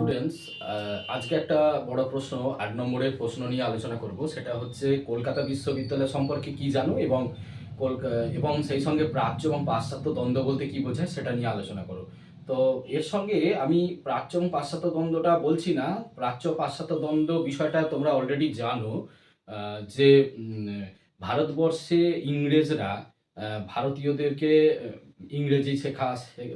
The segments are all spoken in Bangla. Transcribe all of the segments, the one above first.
স্টুডেন্টস আজকে একটা বড় প্রশ্ন, আট নম্বরের প্রশ্ন নিয়ে আলোচনা করব। সেটা হচ্ছে, কলকাতা বিশ্ববিদ্যালয় সম্পর্কে কি জানো এবং এবং সেই সঙ্গে প্রাচ্য এবং পাশ্চাত্য দ্বন্দ্ব বলতে কি বোঝায় সেটা নিয়ে আলোচনা করো। তো এর সঙ্গে আমি প্রাচ্য এবং পাশ্চাত্য দ্বন্দ্বটা বলছি না। প্রাচ্য পাশ্চাত্য দ্বন্দ্ব বিষয়টা তোমরা অলরেডি জানো যে ভারতবর্ষে ইংরেজরা ভারতীয়দেরকে ইংরেজি শেখা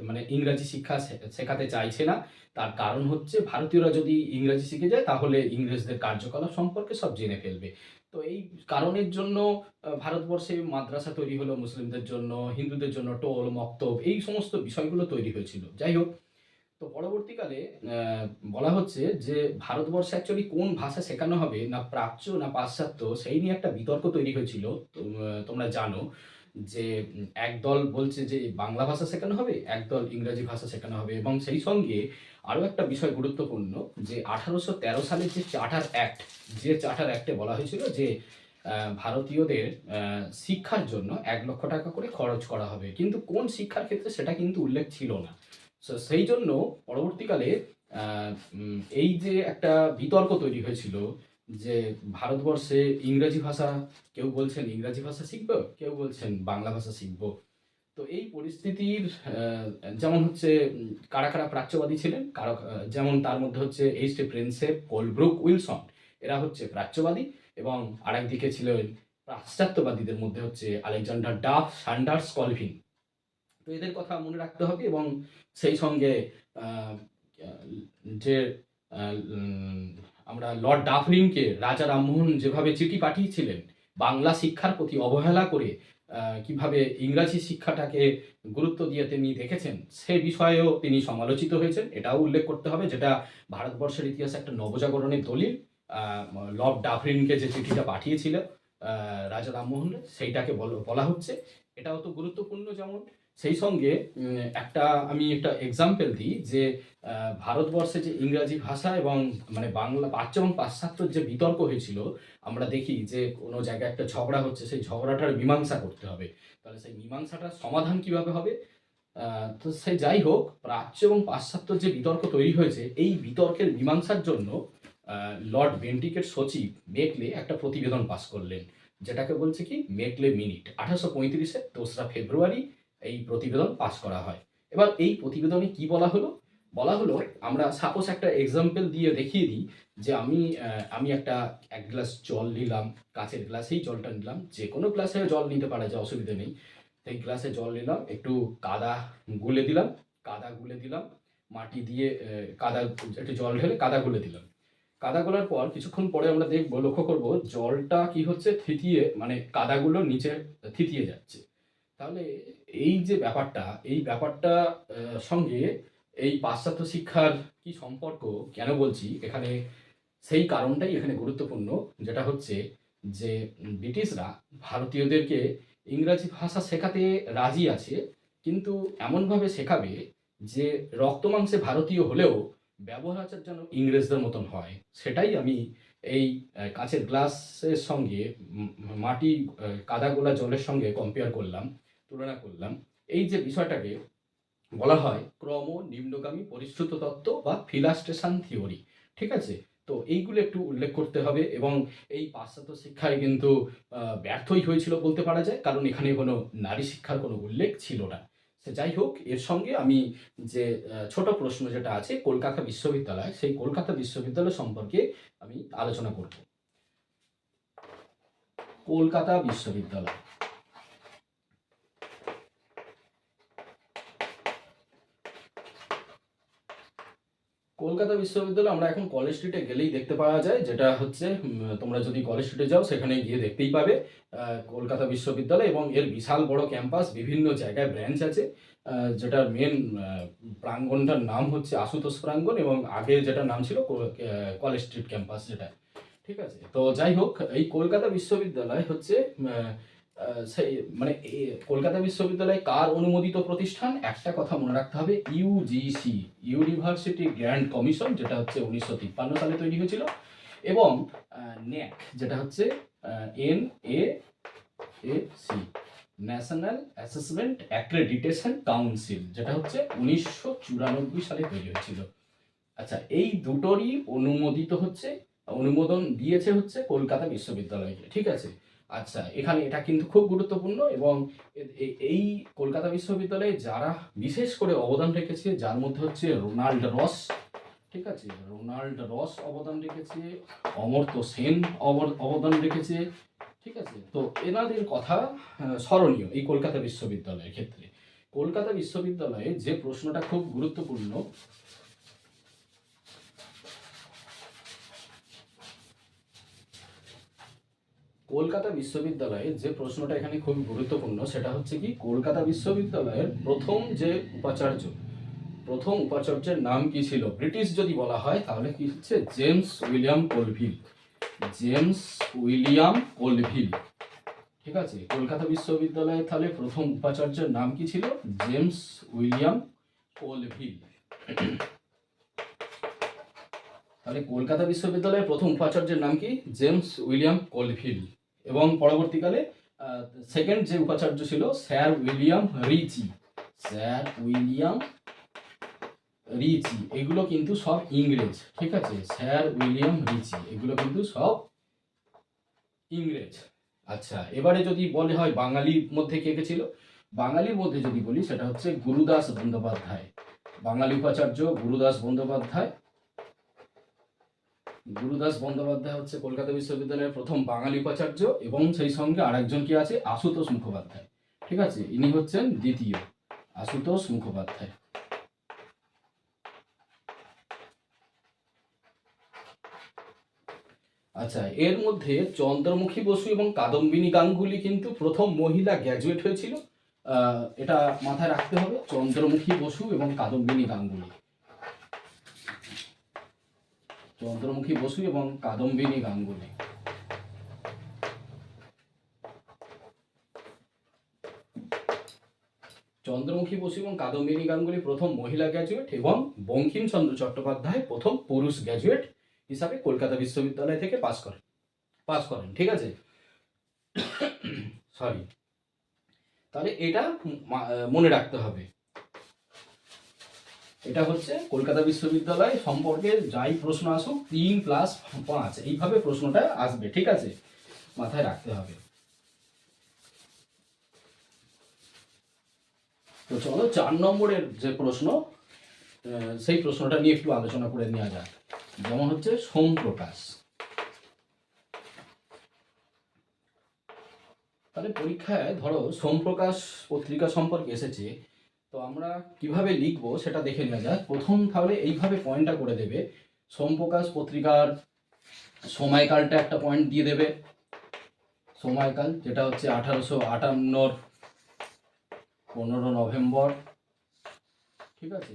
মানে ইংরাজি শিক্ষা শেখাতে চাইছে না। তার কারণ হচ্ছে ভারতীয়রা যদি ইংরেজি শিখে যায়, তাহলে ইংরেজদের কার্যকলাপ সম্পর্কে সব জেনে ফেলবে। তো এই কারণের জন্য ভারতবর্ষে মাদ্রাসা তৈরি হলো মুসলিমদের জন্য, হিন্দুদের জন্য টোল, মক্তব, এই সমস্ত বিষয়গুলো তৈরি হয়েছিল। যাই হোক, তো পরবর্তীকালে বলা হচ্ছে যে ভারতবর্ষে অ্যাকচুয়ালি কোন ভাষা শেখানো হবে, না প্রাচ্য, না পাশ্চাত্য, সেই নিয়ে একটা বিতর্ক তৈরি হয়েছিল। তোমরা জানো যে একদল বলছে যে বাংলা ভাষা শেখানো হবে, একদল ইংরেজি ভাষা শেখানো হবে এবং সেই সঙ্গে আরও একটা বিষয় গুরুত্বপূর্ণ যে, আঠারোশো তেরো সালের যে চার্টার অ্যাক্ট, যে চার্টার অ্যাক্টে বলা হয়েছিল যে ভারতীয়দের শিক্ষার জন্য এক লক্ষ টাকা করে খরচ করা হবে। কিন্তু কোন শিক্ষার ক্ষেত্রে সেটা কিন্তু উল্লেখ ছিল না। সেই জন্য পরবর্তীকালে এই যে একটা বিতর্ক তৈরি হয়েছিল যে ভারতবর্ষে ইংরেজি ভাষা কেউ বলছেন, ইংরাজি ভাষা শিখব, কেউ বলছেন বাংলা ভাষা শিখব। তো এই পরিস্থিতির যেমন হচ্ছে কারা কারা প্রাচ্যবাদী ছিলেন, কারও যেমন তার মধ্যে হচ্ছে H T Prinsep Colebrooke Wilson এরা হচ্ছে প্রাচ্যবাদী এবং আরেকদিকে ছিলেন পাশ্চাত্যবাদীদের মধ্যে হচ্ছে আলেকজান্ডার ডাফ সান্ডার্স কলভিন তো এদের কথা মনে রাখতে হবে এবং সেই সঙ্গে যে আমরা লর্ড ডাফরিনকে রাজা রামমোহন যেভাবে চিঠি পাঠিয়েছিলেন, বাংলা শিক্ষার প্রতি অবহেলা করে কীভাবে ইংরাজি শিক্ষাটাকে গুরুত্ব দিয়ে তিনি দেখেছেন, সে বিষয়েও তিনি সমালোচিত হয়েছেন। এটাও উল্লেখ করতে হবে যেটা ভারতবর্ষের ইতিহাসে একটা নবজাগরণের দলিল। লর্ড ডাফরিনকে যে চিঠিটা পাঠিয়েছিল রাজা রামমোহন, সেইটাকে বলা হচ্ছে। এটাও তো গুরুত্বপূর্ণ যেমন। সেই সঙ্গে একটা আমি একটা এক্সাম্পল দিই যে ভারতবর্ষে যে ইংরাজি ভাষা এবং মানে বাংলা প্রাচ্য এবং পাশ্চাত্যের যে বিতর্ক হয়েছিল, আমরা দেখি যে কোনো জায়গায় একটা ঝগড়া হচ্ছে, সেই ঝগড়াটার মীমাংসা করতে হবে। তাহলে সেই মীমাংসাটার সমাধান কীভাবে হবে? তো সে যাই হোক, প্রাচ্য এবং পাশ্চাত্য যে বিতর্ক তৈরি হয়েছে, এই বিতর্কের মীমাংসার জন্য লর্ড বেন্টিকের সচিব মেকলে একটা প্রতিবেদন পাশ করলেন। যেটাকে বলছে কি, মেকলে মিনিট। আঠারোশো পঁয়ত্রিশে দোসরা ফেব্রুয়ারি এই প্রতিবেদন পাশ করা হয়। এবার এই প্রতিবেদনে কি বলা হলো? বলা হলো, আমরা সাপোজ একটা এক্সাম্পল দিয়ে দেখিয়ে দিই যে আমি আমি একটা, এক গ্লাস জল নিলাম, কাচের গ্লাসেই জলটা নিলাম যে কোনো গ্লাসে জল নিতে পারা যায় অসুবিধা নেই। সেই গ্লাসে জল নিলাম, একটু কাদা গুলে দিলাম, কাদা গুলে দিলাম, মাটি দিয়ে কাদা, একটু জল ঢেলে কাদা গুলে দিলাম। কাদা গোলার পর কিছুক্ষণ পরে আমরা দেখব, লক্ষ্য করব জলটা কি হচ্ছে থিতিয়ে মানে কাদাগুলো নিচে থিতিয়ে যাচ্ছে। তাহলে এই যে ব্যাপারটা, এই ব্যাপারটা সঙ্গে এই পাশ্চাত্য শিক্ষার কি সম্পর্ক কেন বলছি? এখানে সেই কারণটাই এখানে গুরুত্বপূর্ণ, যেটা হচ্ছে যে ব্রিটিশরা ভারতীয়দেরকে ইংরাজি ভাষা শেখাতে রাজি আছে, কিন্তু এমনভাবে শেখাবে যে রক্তমাংসে ভারতীয় হলেও ব্যবহার আচার যেন ইংরেজদের মতন হয়, সেটাই আমি এই কাঁচের গ্লাসের সঙ্গে মাটি কাদা গোলা জলের সঙ্গে কম্পেয়ার করলাম, তুলনা করলাম। এই যে বিষয়টাকে বলা হয় ক্রম নিম্নগামী পরিশ্রুত তত্ত্ব বা ফিলাস্টেশন থিওরি, ঠিক আছে? তো এইগুলো একটু উল্লেখ করতে হবে এবং এই পাশ্চাত্য শিক্ষায় কিন্তু ব্যর্থই হয়েছিল বলতে পারা যায়, কারণ এখানে কোনো নারী শিক্ষার কোনো উল্লেখ ছিল না। যাই হোক, এর সঙ্গে আমি যে ছোট প্রশ্ন যেটা আছে, কলকাতা বিশ্ববিদ্যালয়, সেই কলকাতা বিশ্ববিদ্যালয় সম্পর্কে আমি আলোচনা করব। কলকাতা বিশ্ববিদ্যালয়। কলকাতা বিশ্ববিদ্যালয়, আমরা এখন কলেজ স্ট্রিটে গেলেই দেখতে পাওয়া যায়, যেটা হচ্ছে তোমরা যদি কলেজ স্ট্রিটে যাও, সেখানে গিয়ে দেখতেই পাবে কলকাতা বিশ্ববিদ্যালয় এবং এর বিশাল বড় ক্যাম্পাস বিভিন্ন জায়গায় ব্রাঞ্চ আছে যেটার মেন প্রাঙ্গণটার নাম হচ্ছে আশুতোষ প্রাঙ্গণ এবং আগে যেটা নাম ছিল কলেজ স্ট্রিট ক্যাম্পাস যেটা। ঠিক আছে? তো যাই হোক, এই কলকাতা বিশ্ববিদ্যালয় হচ্ছে সেই মানে কলকাতা বিশ্ববিদ্যালয় কার অনুমোদিত প্রতিষ্ঠান? একটা কথা মনে রাখতে হবে ইউজিসি ইউনিভার্সিটি গ্র্যান্ড কমিশন যেটা হচ্ছে উনিশশো তিপ্পান্ন সালে তৈরি হয়েছিল, এবং ন্যাক, যেটা হচ্ছে N A C national assessment accreditation council যেটা হচ্ছে উনিশশো চুরানব্বই সালে তৈরি হয়েছিল। আচ্ছা এই দুটোরই অনুমোদিত হচ্ছে, অনুমোদন দিয়েছে হচ্ছে কলকাতা বিশ্ববিদ্যালয়কে ঠিক আছে? আচ্ছা এখানে এটা কিন্তু খুব গুরুত্বপূর্ণ এবং এই কলকাতা বিশ্ববিদ্যালয়ে যারা বিশেষ করে অবদান রেখেছে, যার মধ্যে হচ্ছে রোনাল্ড রস, ঠিক আছে? রোনাল্ড রস অবদান রেখেছে, অমর্ত্য সেন অবদান রেখেছে, ঠিক আছে? তো এনাদের কথা স্মরণীয় এই কলকাতা বিশ্ববিদ্যালয়ের ক্ষেত্রে। কলকাতা বিশ্ববিদ্যালয়ে যে প্রশ্নটা খুব গুরুত্বপূর্ণ কলকাতা বিশ্ববিদ্যালয়ে যে প্রশ্নটা এখানে খুব গুরুত্বপূর্ণ, সেটা হচ্ছে কি কলকাতা বিশ্ববিদ্যালয়ের প্রথম যে উপাচার্য, প্রথম উপাচার্যের নাম কি ছিল? ব্রিটিশ যদি বলা হয়, তাহলে কি হচ্ছে? James William Colvile. James William Colvile. ঠিক আছে? কলকাতা বিশ্ববিদ্যালয়ে তাহলে প্রথম উপাচার্যের নাম কি ছিল? James William Colvile. তাহলে কলকাতা বিশ্ববিদ্যালয়ের প্রথম উপাচার্যের নাম কি? James William Colvile. এবং পরবর্তীকালে সেকেন্ড যে উপাচার্য ছিল, sir William Ritchie. Sir William Ritchie. এগুলো কিন্তু সব ইংরেজ, ঠিক আছে? Sir William Ritchie. এগুলো কিন্তু সব ইংরেজ। আচ্ছা এবারে যদি বলে হয় বাঙালির মধ্যে কে কে ছিল? বাঙালির মধ্যে যদি বলি, সেটা হচ্ছে গুরুদাস বন্দ্যোপাধ্যায়। বাঙালি উপাচার্য গুরুদাস বন্দ্যোপাধ্যায় গুরুদাস বন্দ্যোপাধ্যায় হচ্ছে কলকাতা বিশ্ববিদ্যালয়ের প্রথম বাঙালি উপাচার্য এবং সেই সঙ্গে আরেকজন কি আছে? আশুতোষ মুখোপাধ্যায়। ঠিক আছে? ইনি হচ্ছেন দ্বিতীয় আশুতোষ মুখোপাধ্যায়। আচ্ছা এর মধ্যে চন্দ্রমুখী বসু এবং কাদম্বিনী গাঙ্গুলি কিন্তু প্রথম মহিলা গ্র্যাজুয়েট হয়েছিল। এটা মাথায় রাখতে হবে, চন্দ্রমুখী বসু এবং কাদম্বিনী গাঙ্গুলি। চন্দ্রমুখী বসু এবং কাদম্বিনী গাঙ্গুলি। চন্দ্রমুখী বসু এবং কাদম্বিনী গাঙ্গুলি প্রথম মহিলা গ্র্যাজুয়েট এবং বঙ্কিমচন্দ্র চট্টোপাধ্যায় প্রথম পুরুষ গ্র্যাজুয়েট হিসাবে কলকাতা বিশ্ববিদ্যালয় থেকে পাস করেন। পাস করেন, ঠিক আছে? সরি তাহলে এটা মনে রাখতে হবে। এটা হচ্ছে কলকাতা বিশ্ববিদ্যালয় সম্পর্কে যাই প্রশ্ন আসুক, তিন প্লাস পাঁচ, এইভাবে প্রশ্নটা আসবে, ঠিক আছে? মাথায় রাখতে হবে। তো চলো, চার নম্বরের যে প্রশ্ন সেই প্রশ্নটা নিয়ে একটু আলোচনা করে নেওয়া যাক। যেমন হচ্ছে সোম প্রকাশ তাহলে পরীক্ষায় ধরো, সোমপ্রকাশ পত্রিকা সম্পর্কে এসেছে তো আমরা কীভাবে লিখব সেটা দেখে নেওয়া যাক। প্রথম তাহলে এইভাবে পয়েন্টটা করে দেবে। সোমপ্রকাশ পত্রিকার সময়কালটা একটা পয়েন্ট দিয়ে দেবে। সময়কাল, যেটা হচ্ছে আঠারোশো আটান্নর পনেরো নভেম্বর। ঠিক আছে?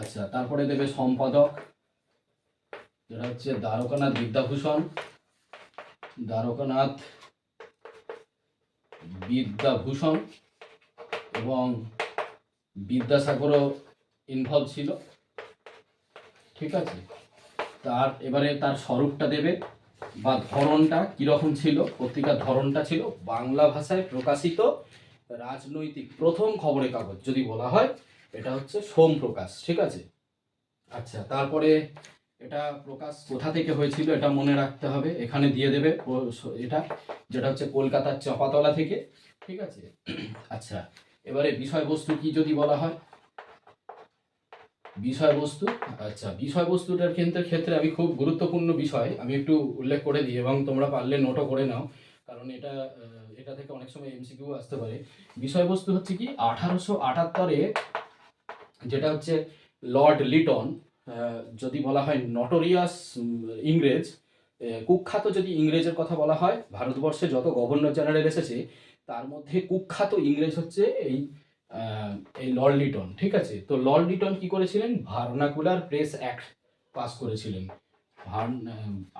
আচ্ছা তারপরে দেবে সম্পাদক, যেটা হচ্ছে দ্বারকানাথ বিদ্যাভূষণ। দ্বারকানাথ বিদ্যাভূষণ এবং বিদ্যাসাগরও ইনভলভ ছিল। ঠিক আছে? তার এবারে তার স্বরূপটা দেবে বা ধরনটা কীরকম ছিল, পত্রিকার ধরনটা ছিল বাংলা ভাষায় প্রকাশিত রাজনৈতিক প্রথম খবরের কাগজ যদি বলা হয়, এটা হচ্ছে সোম প্রকাশ, ঠিক আছে? আচ্ছা তারপরে এটা প্রকাশ কোথা থেকে হয়েছিল এটা মনে রাখতে হবে, এখানে দিয়ে দেবে এটা, যেটা হচ্ছে কলকাতার চাপাতলা থেকে, ঠিক আছে? আচ্ছা এবারে বিষয়বস্তু কি যদি বলা হয়? বিষয়বস্তু? আচ্ছা বিষয়বস্তুটার ক্ষেত্রে ক্ষেত্রে আমি খুব গুরুত্বপূর্ণ বিষয়, আমি একটু উল্লেখ করে দিই এবং তোমরা পারলে নোটও করে নাও, কারণ এটা এটা থেকে অনেক সময় এমসিকিউ আসতে পারে। বিষয়বস্তু হচ্ছে কি, আঠারোশো আটাত্তরে যেটা হচ্ছে লর্ড লিটন যদি বলা হয় নটোরিয়াস ইংরেজ কুখ্যাত যদি ইংরেজের কথা বলা হয়, ভারতবর্ষে যত গভর্নর জেনারেল এসেছে তার মধ্যে কুখ্যাত ইংরেজ হচ্ছে এই এই লর্ড লিটন, ঠিক আছে? তো লর্ড লিটন কি করেছিলেন? ভার্নাকুলার প্রেস অ্যাক্ট পাস করেছিলেন।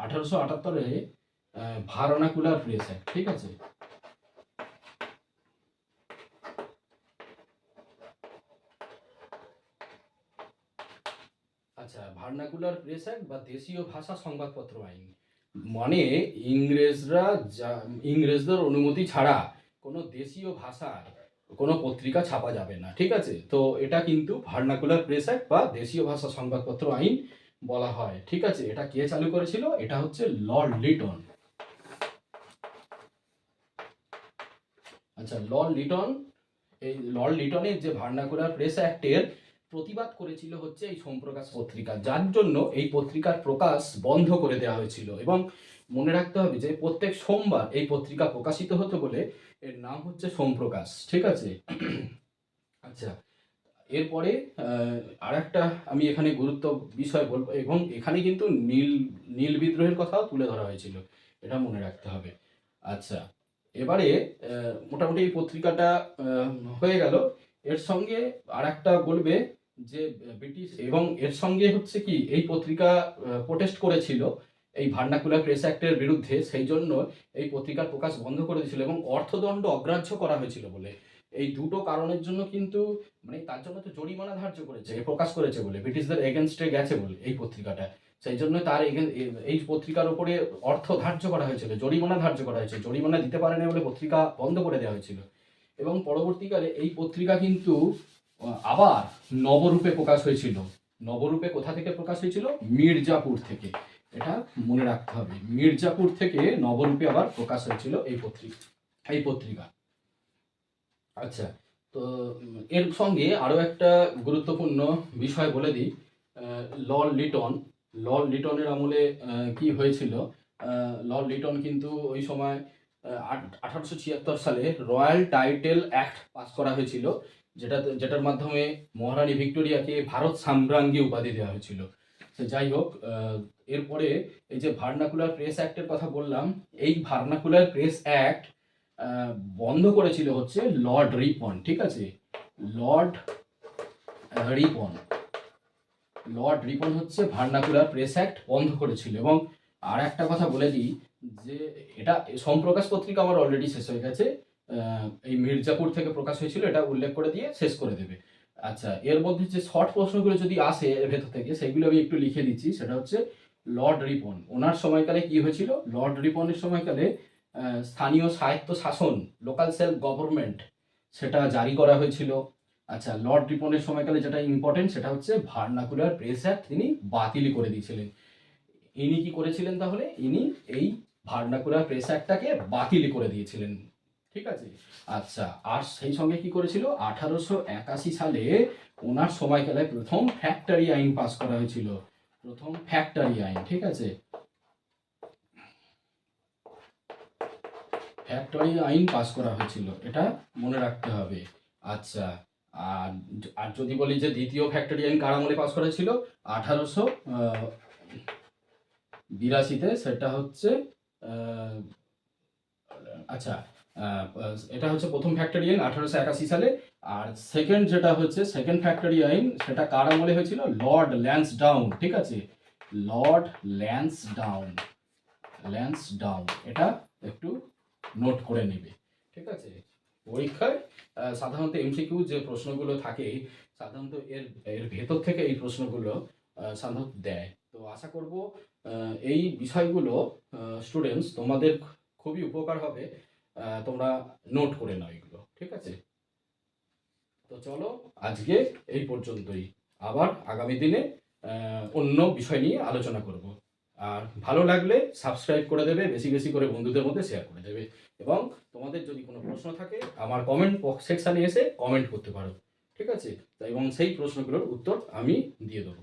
আঠারোশো আটাত্তরে ভার্নাকুলার প্রেস অ্যাক্ট, ঠিক আছে? আচ্ছা ভার্নাকুলার প্রেস অ্যাক্ট বা দেশীয় ভাষা সংবাদপত্র আইন। মানে ইংরেজরা ইংরেজদের অনুমতি ছাড়া কোনো দেশীয় ভাষার কোনো পত্রিকা ছাপা যাবে না, ঠিক আছে? তো এটা কিন্তু ভার্নাকুলার প্রেস অ্যাক্ট বা দেশীয় ভাষা সংবাদপত্র আইন বলা হয়, ঠিক আছে? এটা কে চালু করেছিল? এটা হচ্ছে লর্ড লিটন আচ্ছা লর্ড লিটন এই লর্ড লিটনের যে ভার্নাকুলার প্রেস অ্যাক্টের প্রতিবাদ করেছিল হচ্ছে এই সোমপ্রকাশ পত্রিকা। যার জন্য এই পত্রিকার প্রকাশ বন্ধ করে দেওয়া হয়েছিল এবং মনে রাখতে হবে যে প্রত্যেক সোমবার এই পত্রিকা প্রকাশিত হতো বলে এর নাম হচ্ছে সোমপ্রকাশ, ঠিক আছে? আচ্ছা এরপরে আর একটা আমি এখানে গুরুত্ব বিষয় বলব, এবং এখানে কিন্তু নীল নীল বিদ্রোহের কথাও তুলে ধরা হয়েছিল, এটা মনে রাখতে হবে। আচ্ছা এবারে মোটামুটি এই পত্রিকাটা হয়ে গেল। এর সঙ্গে আর একটা বলবে যে, ব্রিটিশ, এবং এর সঙ্গে হচ্ছে কি, এই পত্রিকা প্রোটেস্ট করেছিল এই ভার্নাকুলার প্রেস অ্যাক্টের বিরুদ্ধে সেই জন্য এই পত্রিকার প্রকাশ বন্ধ করে দিয়েছিল এবং অর্থদণ্ড অগ্রাহ্য করা হয়েছিল বলে। এই দুটো কারণের জন্য কিন্তু মানে তার জন্য তো জরিমানা ধার্য করেছে প্রকাশ করেছে বলে, ব্রিটিশদের এগেনস্টে গেছে বলে এই পত্রিকাটা। সেই জন্য তার এই পত্রিকার উপরে অর্থ ধার্য করা হয়েছিল, জরিমানা ধার্য করা হয়েছে, জরিমানা দিতে পারেনি বলে পত্রিকা বন্ধ করে দেওয়া হয়েছিল। এবং পরবর্তীকালে এই পত্রিকা কিন্তু আবার নবরূপে প্রকাশ হয়েছিল। নবরূপে কোথা থেকে প্রকাশ হয়েছিল? মির্জাপুর থেকে। এটা মনে রাখতে হবে। মির্জাপুর থেকে নবরূপে আবার প্রকাশ হয়েছিল এই পত্রিকা এই পত্রিকা। আচ্ছা তো এর সঙ্গে আরও একটা গুরুত্বপূর্ণ বিষয় বলে দিই। লর্ড লিটন, লর্ড লিটনের আমলে কি হয়েছিল? লর্ড লিটন কিন্তু ওই সময় আঠারোশো ছিয়াত্তর সালে রয়্যাল টাইটেল অ্যাক্ট পাস করা হয়েছিল, যেটা, যেটার মাধ্যমে মহারানী ভিক্টোরিয়াকে ভারত সাম্রাজ্ঞী উপাধি দেওয়া হয়েছিল। যাই হোক এরপরে এই যে ভার্নাকুলার প্রেস অ্যাক্টের কথা বললাম, এই ভার্নাকুলার প্রেস অ্যাক্ট বন্ধ করেছিল হচ্ছে লর্ড রিপন ঠিক আছে? লর্ড রিপন লর্ড রিপন হচ্ছে ভার্নাকুলার প্রেস অ্যাক্ট বন্ধ করেছিল। এবং আর একটা কথা বলে দিই, যে এটা সম্প্রকাশ পত্রিকা আমার অলরেডি শেষ হয়ে গেছে এই মির্জাপুর থেকে প্রকাশ হয়েছিল, এটা উল্লেখ করে দিয়ে শেষ করে দেবে। আচ্ছা এর মধ্যে যে শর্ট প্রশ্নগুলো যদি আসে এর ভেতর থেকে, সেগুলো আমি একটু লিখে দিচ্ছি, সেটা হচ্ছে লর্ড রিপন। ওনার সময়কালে কি হয়েছিল? লর্ড রিপনের সময়কালে স্থানীয় স্বায়ত্ত শাসন লোকাল সেলফ গভর্নমেন্ট সেটা জারি করা হয়েছিল। আচ্ছা লর্ড রিপনের সময়কালে যেটা ইম্পর্টেন্ট সেটা হচ্ছে ভার্নাকুলার প্রেস অ্যাক্ট তিনি বাতিল করে দিয়েছিলেন। ইনি কি করেছিলেন তাহলে? ইনি এই ভার্নাকুলার প্রেস অ্যাক্টটাকে বাতিল করে দিয়েছিলেন। ঠিক আছে? আচ্ছা আর সেই সঙ্গে কি করেছিল? আঠারোশো একাশি সালে ওনার সময়কালে প্রথম ফ্যাক্টরি আইন পাস করা হয়েছিল। প্রথম ফ্যাক্টরি আইন, ঠিক আছে? ফ্যাক্টরি আইন পাস করা হয়েছিল, এটা মনে রাখতে হবে। আচ্ছা আর আর যদি বলি যে দ্বিতীয় ফ্যাক্টরি আইন কার আমলে পাস করা ছিল আঠারোশো বিরাশিতে, সেটা হচ্ছে আচ্ছা এটা হচ্ছে প্রথম ফ্যাক্টরি আইন আঠারোশো একাশি সালে। আর সেকেন্ড যেটা হচ্ছে সেকেন্ড ফ্যাক্টরি আইন সেটা কার আমলে হয়েছিল? লর্ড ল্যান্স ডাউন ঠিক আছে? Lord Lansdowne Lansdowne এটা একটু নোট করে নেবে, ঠিক আছে? পরীক্ষায় সাধারণত এমসিকিউ যে প্রশ্নগুলো থাকে, সাধারণত এর এর ভেতর থেকে এই প্রশ্নগুলো সাধারণত দেয়। তো আশা করব এই বিষয়গুলো স্টুডেন্টস তোমাদের খুবই উপকার হবে। তোমরা নোট করে নাও এগুলো, ঠিক আছে? তো চলো, আজকে এই পর্যন্তই। আবার আগামী দিনে অন্য বিষয় নিয়ে আলোচনা করব। আর ভালো লাগলে সাবস্ক্রাইব করে দেবে, বেশি বেশি করে বন্ধুদের মধ্যে শেয়ার করে দেবে। এবং তোমাদের যদি কোনো প্রশ্ন থাকে, আমার কমেন্ট সেকশানে এসে কমেন্ট করতে পারো, ঠিক আছে? এবং সেই প্রশ্নগুলোর উত্তর আমি দিয়ে দেবো।